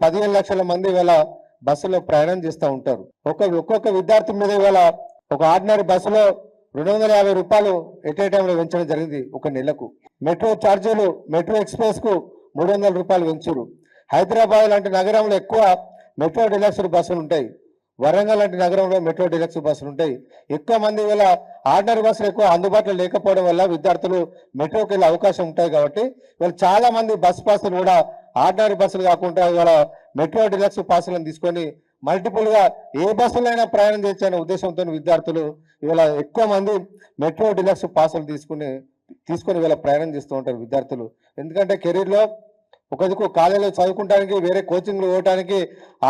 పదిహేను లక్షల మంది వేళ బస్సులో ప్రయాణం చేస్తూ ఉంటారు. ఒక ఒక్కొక్క విద్యార్థి మీద ఇవాళ ఒక ఆర్డినరీ బస్సులో రెండు వందల యాభై రూపాయలు ఎట్ ఏ టైంలో పెంచడం జరిగింది ఒక నెలకు. మెట్రో ఛార్జీలు మెట్రో ఎక్స్ప్రెస్కు మూడు వందల రూపాయలు పెంచురు. హైదరాబాద్ లాంటి నగరంలో ఎక్కువ మెట్రో డిలక్స్ బస్సులు ఉంటాయి. వరంగల్ లాంటి నగరంలో మెట్రో డిలక్స్ బస్సులు ఉంటాయి. ఎక్కువ మంది వేళ ఆర్డినరీ బస్సులు ఎక్కువ అందుబాటులో లేకపోవడం వల్ల విద్యార్థులు మెట్రోకి వెళ్ళే అవకాశం ఉంటాయి కాబట్టి వీళ్ళు చాలా మంది బస్ పాసులు కూడా ఆర్డినరీ బస్సులు కాకుండా ఇవాళ మెట్రో డిలక్స్ పాసులను తీసుకొని మల్టిపుల్గా ఏ బస్సులైనా ప్రయాణం చేయొచ్చనే ఉద్దేశంతో విద్యార్థులు ఇవాళ ఎక్కువ మంది మెట్రో డిలక్స్ పాసులు తీసుకుని తీసుకొని ఇవాళ ప్రయాణం చేస్తూ ఉంటారు విద్యార్థులు. ఎందుకంటే కెరీర్లో ఒకదికు కాలేజీలో చదువుకుంటానికి వేరే కోచింగ్లు పోవడానికి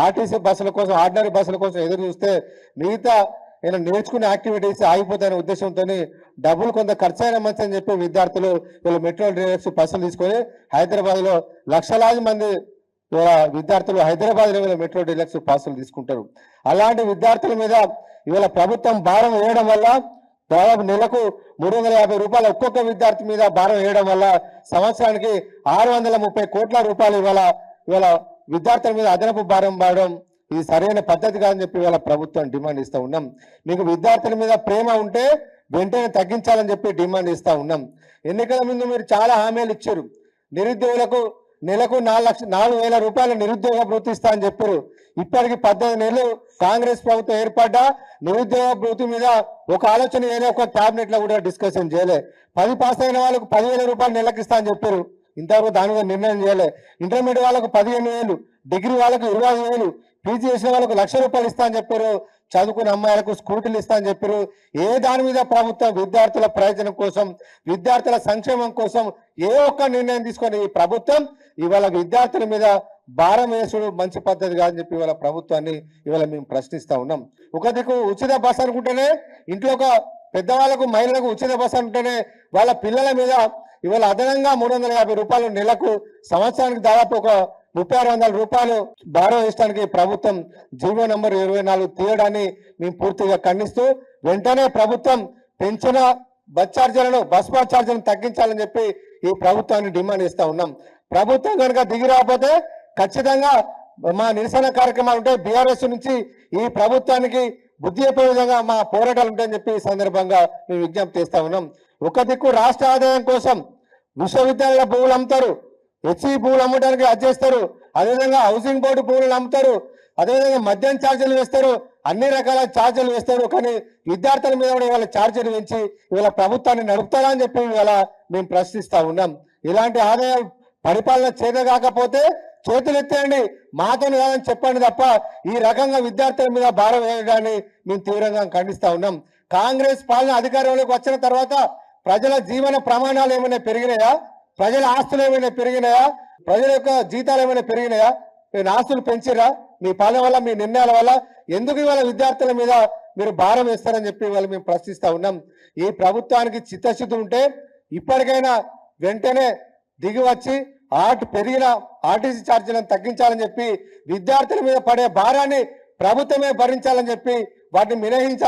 ఆర్టీసీ బస్సుల కోసం ఆర్డినరీ బస్సుల కోసం ఎదురు చూస్తే మిగతా నేను నేర్చుకునే యాక్టివిటీస్ ఆగిపోతాయనే ఉద్దేశంతో డబ్బులు కొంత ఖర్చు అయిన మంచి అని చెప్పి విద్యార్థులు వీళ్ళు మెట్రో డ్రైవర్స్ బస్సులు తీసుకొని హైదరాబాద్లో లక్షలాది మంది విద్యార్థులు హైదరాబాద్లో మెట్రో డిలక్స్ పాసులు తీసుకుంటారు. అలాంటి విద్యార్థుల మీద ఇవాళ ప్రభుత్వం భారం వేయడం వల్ల దాదాపు నెలకు మూడు వందల యాభై రూపాయలు ఒక్కొక్క విద్యార్థి మీద భారం వేయడం వల్ల సంవత్సరానికి ఆరు వందల ముప్పై కోట్ల రూపాయలు ఇవాళ ఇవాళ విద్యార్థుల మీద అదనపు భారం పడడం ఇది సరైన పద్ధతి కాదని చెప్పి ఇవాళ ప్రభుత్వం డిమాండ్ ఇస్తూ ఉన్నాం. మీకు విద్యార్థుల మీద ప్రేమ ఉంటే వెంటనే తగ్గించాలని చెప్పి డిమాండ్ ఇస్తా ఉన్నాం. ఎన్నికల ముందు మీరు చాలా హామీలు ఇచ్చారు. నిరుద్యోగులకు నెలకు నాలుగు లక్ష నాలుగు వేల రూపాయల నిరుద్యోగ భృతి ఇస్తా అని చెప్పారు. ఇప్పటికి పద్దెనిమిది నెలలు కాంగ్రెస్ ప్రభుత్వం ఏర్పడ్డా నిరుద్యోగ భృతి మీద ఒక ఆలోచన చేయలే ఒక క్యాబినెట్లో కూడా డిస్కషన్ చేయలే. పది పాస్ అయిన వాళ్ళకు పదివేల రూపాయలు నెలకి ఇస్తా అని చెప్పారు. ఇంతవరకు దాని మీద నిర్ణయం చేయలే. ఇంటర్మీడియట్ వాళ్ళకు పదిహేను వేలు డిగ్రీ వాళ్ళకు ఇరవై వేలు పీజీ చేసిన వాళ్ళకు లక్ష రూపాయలు ఇస్తా అని చెప్పారు. చదువుకున్న అమ్మాయిలకు స్కూటీలు ఇస్తా అని చెప్పారు. ఏ దాని మీద ప్రభుత్వం విద్యార్థుల ప్రయోజనం కోసం విద్యార్థుల సంక్షేమం కోసం ఏ ఒక్క నిర్ణయం తీసుకొని ఈ ప్రభుత్వం ఇవాళ విద్యార్థుల మీద భారం వేసుడు మంచి పద్ధతి కాదని చెప్పి ఇవాళ ప్రభుత్వాన్ని ఇవాళ మేము ప్రశ్నిస్తా ఉన్నాం. ఒక దిక్కు ఉచిత బస్ అనుకుంటేనే ఇంట్లో ఒక పెద్దవాళ్ళకు మహిళలకు ఉచిత బస్ అనుకుంటేనే వాళ్ళ పిల్లల మీద ఇవాళ అదనంగా మూడు వందల యాభై రూపాయలు నెలకు సంవత్సరానికి దాదాపు ఒక ముప్పై ఆరు వందల రూపాయలు భారం వేయడానికి ప్రభుత్వం జీవో నంబర్ ఇరవై నాలుగు తీయడాన్ని మేము పూర్తిగా ఖండిస్తూ వెంటనే ప్రభుత్వం పెంచిన బస్ ఛార్జీలను బస్ పాస్ ఛార్జీలను తగ్గించాలని చెప్పి ఈ ప్రభుత్వాన్ని డిమాండ్ చేస్తా ఉన్నాం. ప్రభుత్వం కనుక దిగి రాకపోతే ఖచ్చితంగా మా నిరసన కార్యక్రమాలు ఉంటాయి. బీఆర్ఎస్ నుంచి ఈ ప్రభుత్వానికి బుద్ధి చెప్పే విధంగా మా పోరాటాలు ఉంటాయని చెప్పి ఈ సందర్భంగా మేము విజ్ఞప్తి చేస్తా ఉన్నాం. ఒక దిక్కు రాష్ట్ర ఆదాయం కోసం విశ్వవిద్యాలయ భూములు అమ్ముతారు. హెచ్ఈ పువ్వులు అమ్మడానికి అది చేస్తారు. అదేవిధంగా హౌసింగ్ బోర్డు పువ్వులను అమ్ముతారు అదేవిధంగా మద్యం ఛార్జీలు వేస్తారు. అన్ని రకాల ఛార్జీలు వేస్తారు. కానీ విద్యార్థుల మీద కూడా ఇవాళ ఛార్జీలు పెంచి ఇవాళ ప్రభుత్వాన్ని నడుపుతారా అని చెప్పి ఇవాళ మేము ప్రశ్నిస్తా ఉన్నాం. ఇలాంటి ఆదాయం పరిపాలన చేత కాకపోతే చేతులు ఎత్తేయండి. మాతో కాదని చెప్పండి తప్ప ఈ రకంగా విద్యార్థుల మీద భారం వేయడాన్ని మేము తీవ్రంగా ఖండిస్తా ఉన్నాం. కాంగ్రెస్ పాలన అధికారంలోకి వచ్చిన తర్వాత ప్రజల జీవన ప్రమాణాలు ఏమైనా పెరిగినాయా? ప్రజల ఆస్తులు ఏమైనా పెరిగినాయా? ప్రజల యొక్క జీతాలు ఏమైనా పెరిగినాయా? మీరు ఆస్తులు పెంచిరా మీ పాలన వల్ల మీ నిర్ణయాల వల్ల ఎందుకు ఇవాళ విద్యార్థుల మీద మీరు భారం వేస్తారని చెప్పి ఇవాళ మేము ప్రశ్నిస్తా ఉన్నాం. ఈ ప్రభుత్వానికి చిత్తశుద్ధి ఉంటే ఇప్పటికైనా వెంటనే దిగి వచ్చి ఆర్ట్ పెరిగిన ఆర్టీసీ ఛార్జీలను తగ్గించాలని చెప్పి విద్యార్థుల మీద పడే భారాన్ని ప్రభుత్వమే భరించాలని చెప్పి వాటిని మినహించాలని